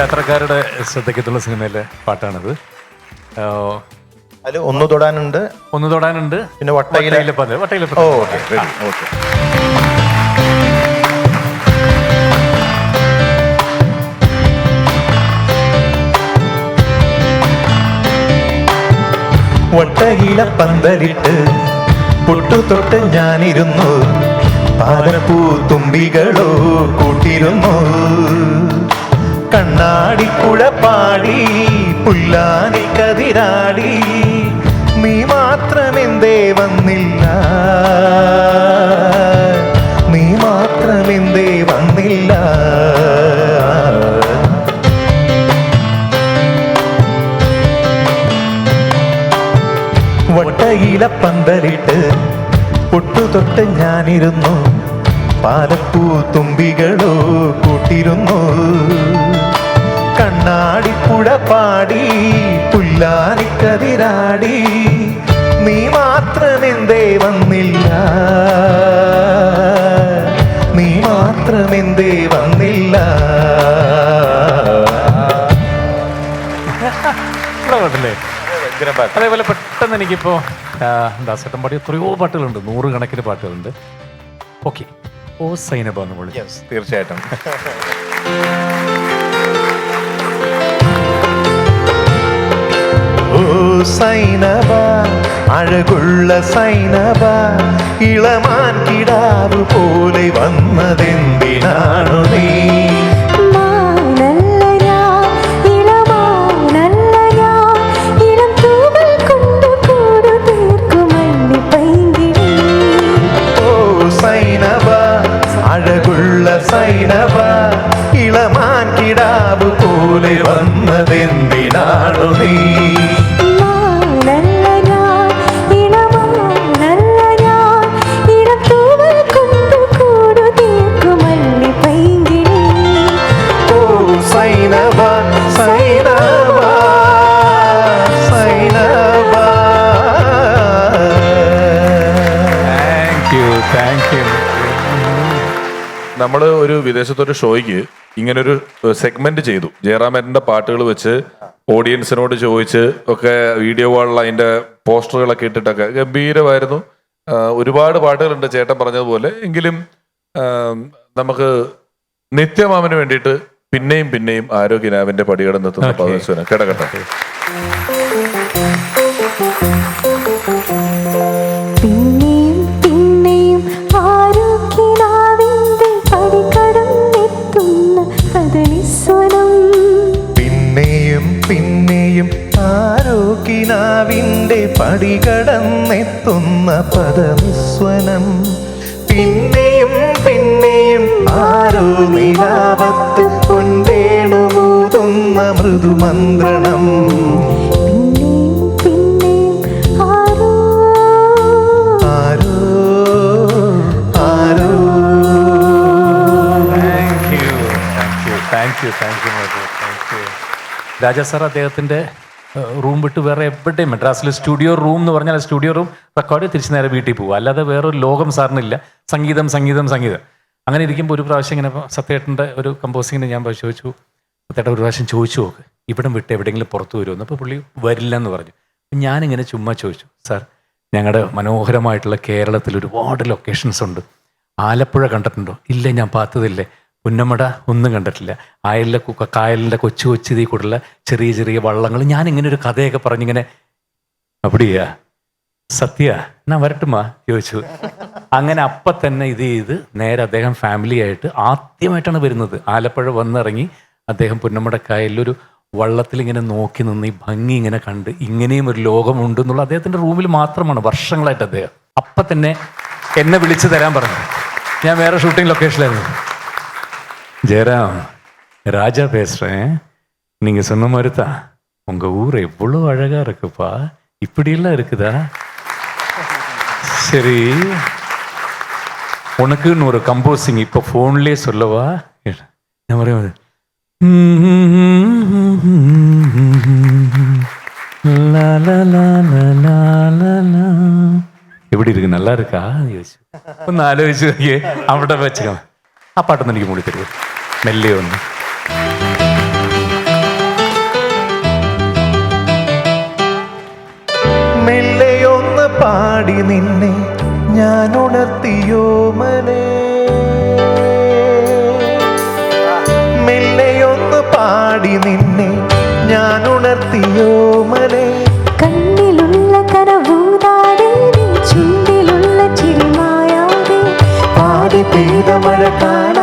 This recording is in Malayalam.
യാത്രക്കാരുടെ ശ്രദ്ധയ്ക്കെത്തുള്ള സിനിമയിലെ പാട്ടാണിത്. അതിൽ ഒന്ന് തൊടാനുണ്ട്. ഒന്ന് തൊടാനുണ്ട്. പിന്നെ വട്ടയിലെ പന്ത് വട്ടയിലെ ഓ ഓക്കെ ഓക്കെ. വട്ടയില പന്തലിട്ട് പൊട്ടുതൊട്ട് ഞാനിരുന്നു. പാലപ്പൂ തുമ്പികളോ കൂട്ടിരുന്നു. കണ്ണാടിക്കുഴ കുഴപ്പാടി പുല്ലാനി കതിരാടി. നീ മാത്രമെന്തേ വന്നില്ല. നീ മാത്രമെന്തേ വന്നില്ല. വട്ടയില പന്തലിട്ട് പൊട്ടുതൊട്ട് ഞാനിരുന്നു. പാലപ്പൂ തുമ്പികളോ കൂട്ടിരുന്നു. കണ്ണാടിപ്പുഴ പാടി പുല്ലാനിക്കതിരാടി. നീ മാത്രമെന്തേ വന്നില്ല. നീ മാത്രമെന്തേ വന്നില്ല. അതേപോലെ പെട്ടെന്ന് എനിക്കിപ്പോ ദാസേട്ടൻ പാടിയ എത്രയോ പാട്ടുകളുണ്ട്. നൂറുകണക്കിന് പാട്ടുകളുണ്ട്. ഓക്കെ. ഓ സൈനബ എന്ന് വിളി തീർച്ചയായിട്ടും. സൈനബ അഴകുള്ള സൈനബ ഇളമാൻ കിടാവ് പോലെ വന്നതെന്തിനാണു നീ? നമ്മൾ ഒരു വിദേശത്തൊരു ഷോയ്ക്ക് ഇങ്ങനൊരു സെഗ്മെന്റ് ചെയ്തു. ജയറാമേട്ടന്റെ പാട്ടുകൾ വെച്ച് ഓഡിയൻസിനോട് ചോദിച്ച് ഒക്കെ വീഡിയോ വാളിൽ അതിന്റെ പോസ്റ്ററുകളൊക്കെ ഇട്ടിട്ടൊക്കെ ഗംഭീരമായിരുന്നു. ഒരുപാട് പാട്ടുകളുണ്ട് ചേട്ടൻ പറഞ്ഞതുപോലെ. എങ്കിലും നമുക്ക് നിത്യമാമന് വേണ്ടിയിട്ട് പിന്നെയും പിന്നെയും ആരോഗ്യനാവിന്റെ പടികടന്ന് നിർത്തുന്ന Okay. പദവിസ്വന കിടക്കട്ടെ പിന്നെയും പിന്നെയും ആരോഗ്യനാവിന്റെ പടികടന്നെത്തുന്ന പദനിസ്വനം പിന്നെയും പിന്നെയും ആരോഗ്യനാവിന്റെ പടികടന്നെത്തുന്ന പദനിസ്വനം പിന്നെയും ആരോ താങ്ക് രാജാ സാർ അദ്ദേഹത്തിന്റെ റൂം വിട്ട് വേറെ എവിടെയും മദ്രാസിൽ സ്റ്റുഡിയോ റൂം എന്ന് പറഞ്ഞാൽ സ്റ്റുഡിയോ റൂം റെക്കോർഡ് തിരിച്ചു നേരെ വീട്ടിൽ പോകും അല്ലാതെ വേറൊരു ലോകം സാറിനില്ല. സംഗീതം സംഗീതം സംഗീതം. അങ്ങനെ ഇരിക്കുമ്പോൾ ഒരു പ്രാവശ്യം ഇങ്ങനെ സത്യേട്ടന്റെ ഒരു കമ്പോസിങ്ങിന് ഞാൻ ചോദിച്ചു സത്യേട്ടൻ ഒരു പ്രാവശ്യം ചോദിച്ചു നോക്ക് ഇവിടം വിട്ട് എവിടെയെങ്കിലും പുറത്തു വരുമെന്ന് അപ്പോൾ പുള്ളി വരില്ല എന്ന് പറഞ്ഞു ഞാനിങ്ങനെ ചുമ്മാ ചോദിച്ചു സാർ ഞങ്ങളുടെ മനോഹരമായിട്ടുള്ള കേരളത്തിൽ ഒരുപാട് ലൊക്കേഷൻസ് ഉണ്ട്. ആലപ്പുഴ കണ്ടിട്ടുണ്ടോ? ഇല്ല ഞാൻ പാത്തതില്ലേ. പുന്നമട ഒന്നും കണ്ടിട്ടില്ല. ആയലിലെ കായലിന്റെ കൊച്ചു കൊച്ചു തീ കൂടെയുള്ള ചെറിയ ചെറിയ വള്ളങ്ങൾ. ഞാൻ ഇങ്ങനെ ഒരു കഥയൊക്കെ പറഞ്ഞിങ്ങനെ അപ്പടിയാ സത്യ? ഞാൻ വരട്ടുമാ ചോദിച്ചു. അങ്ങനെ അപ്പം തന്നെ ഇത് ചെയ്ത് നേരെ അദ്ദേഹം ഫാമിലിയായിട്ട് ആദ്യമായിട്ടാണ് വരുന്നത്. ആലപ്പുഴ വന്നിറങ്ങി അദ്ദേഹം പുന്നമടക്കായലിലൊരു വള്ളത്തിൽ ഇങ്ങനെ നോക്കി നിന്ന് ഈ ഭംഗി ഇങ്ങനെ കണ്ട് ഇങ്ങനെയും ഒരു ലോകമുണ്ട് എന്നുള്ള അദ്ദേഹത്തിൻ്റെ റൂമിൽ മാത്രമാണ് വർഷങ്ങളായിട്ട് അദ്ദേഹം അപ്പം തന്നെ എന്നെ വിളിച്ചു തരാൻ പറഞ്ഞു ഞാൻ വേറെ ഷൂട്ടിംഗ് ലൊക്കേഷനിലായിരുന്നു ஜெயராம் ராஜா பேசுறேன் நீங்க சொன்ன மாதிரி தான் உங்க ஊர் எவ்வளவு அழகா இருக்குப்பா இப்படியெல்லாம் இருக்குதா சரி உனக்குன்னு ஒரு கம்போசிங் இப்போ ஃபோன்லேயே சொல்லவா நான் வரேன் லா லா லா லா லா லா லா. എവിടെ ഇരിക്കും நல்லா இருக்கா யோசிச்சு ഒന്ന് ആലോചിച്ച് നോക്കിയേ. അവിടെ വെച്ചാ ആ പാട്ടൊന്നും എനിക്ക് മൂടി തരുമോ മെല്ലേ ഒന്ന്. മെല്ലെ ഒന്ന് പാടി നിന്നെ. ഞാൻ ഉണർത്തിയോ മനേ പാടി നിന്നെ ഞാൻ ഉണർത്തിയോ മനെ കണ്ണിലുള്ള കനവൂതാതെ നീ ചുണ്ടിലുള്ള ചിരിമായാതെ പാടി പെയ്ത മഴ കാണാതെ